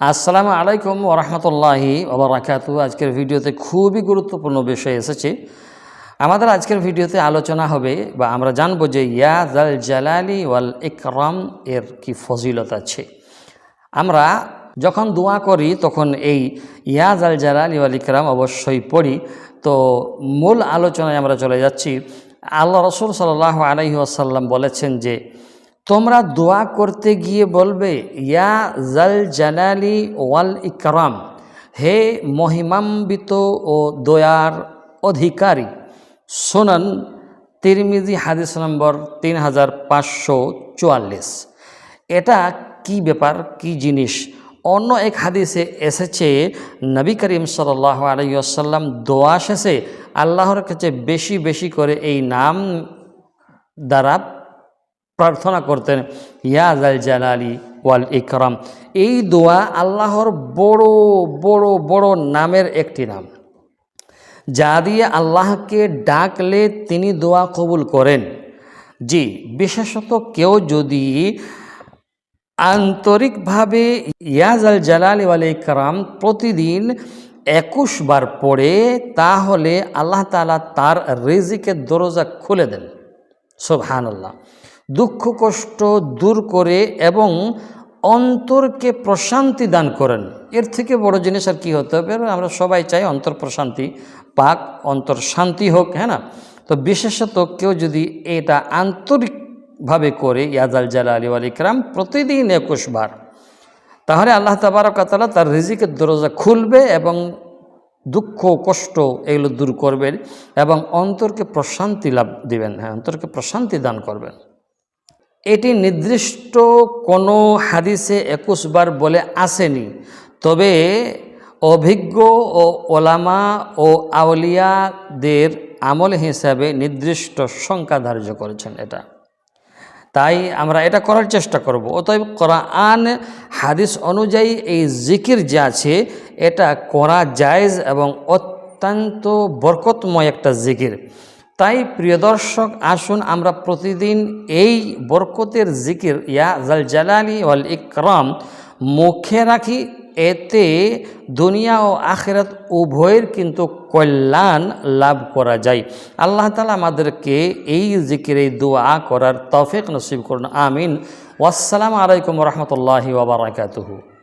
আসসালামু আলাইকুম ওরহমতুল্লাহি ওবরাকাতু আজকের ভিডিওতে খুবই গুরুত্বপূর্ণ বিষয় এসেছে। আমাদের আজকের ভিডিওতে আলোচনা হবে বা আমরা জানব যে ইয়া জাল জালালি ওয়াল ইকরাম এর কি ফজিলত আছে। আমরা যখন দোয়া করি, তখন এই ইয়াজ আল জালালি ওয়াল ইকরাম অবশ্যই পড়ি। তো মূল আলোচনায় আমরা চলে যাচ্ছি। আল্লাহ রসুল সাল্লাহ আলহি আসাল্লাম বলেছেন যে তোমরা দোয়া করতে গিয়ে বলবে, ইয়া জাল জালালি ওয়াল ইকরাম, হে মহিমাম্বিত ও দয়ার অধিকারী। সোনান তিরমিজি হাদিস নম্বর তিন হাজার পাঁচশো চুয়াল্লিশ। এটা কি ব্যাপার, কি জিনিস? অন্য এক হাদিসে এসেছে, নবী করিম সাল্লাহ আলাইসাল্লাম দোয়া শেষে আল্লাহর কাছে বেশি বেশি করে এই নাম দ্বারা প্রার্থনা করতেন ইয়াজ আল জালালি ওয়াল ইকরাম। এই দোয়া আল্লাহর বড় বড় বড় নামের একটি নাম। যা দিয়ে আল্লাহকে ডাকলে তিনি দোয়া কবুল করেন। জি, বিশেষত কেউ যদি আন্তরিকভাবে ইয়াজ আল জালালি ওয়াল ইকরাম প্রতিদিন একুশ বার পড়ে, তাহলে আল্লাহ তালা তার রেজিকের দরজা খুলে দেন। সোবহান আল্লাহ দুঃখ, কষ্ট দূর করে এবং অন্তরকে প্রশান্তি দান করেন। এর থেকে বড় জিনিস আর কি হতে হবে? আমরা সবাই চাই অন্তর প্রশান্তি পাক, অন্তর শান্তি হোক হ্যাঁ না? তো বিশেষত কেউ যদি এটা আন্তরিকভাবে করে ইয়াজাল জালা আলী আল ইকরাম, প্রতিদিন একুশবার তাহলে আল্লাহ তাবারকাতালা তার রিজিকের দরজা খুলবে এবং দুঃখ, কষ্ট এগুলো দূর করবেন এবং অন্তরকে প্রশান্তি লাভ দিবেন হ্যাঁ অন্তরকে প্রশান্তি দান করবেন। এটি নির্দিষ্ট কোনো হাদিসে একুশ বার বলে আসেনি। তবে অভিজ্ঞ ও ওলামা ও আউলিয়াদের আমল হিসাবে নির্দিষ্ট সংখ্যা ধার্য করেছেন এটা। তাই আমরা এটা করার চেষ্টা করব। অতএব কোরআন, হাদিস অনুযায়ী এই জিকির যে আছে, এটা করা জায়েজ এবং অত্যন্ত বরকতময় একটা জিকির। তাই প্রিয় দর্শক, আসুন আমরা প্রতিদিন এই বরকতের জিকির, ইয়া জাল জালালি ওয়াল ইকরাম, মুখে রাখি। এতে দুনিয়া ও আখেরাত উভয়ের কিন্তু কল্যাণ লাভ করা যায়। আল্লাহ তালা আমাদেরকে এই জিকির, এই দোয়া করার তফেক নসিব করুন। আমিন। ওয়াসালাম আলাইকুম রহমতুল্লাহি ওবরাকাতুহু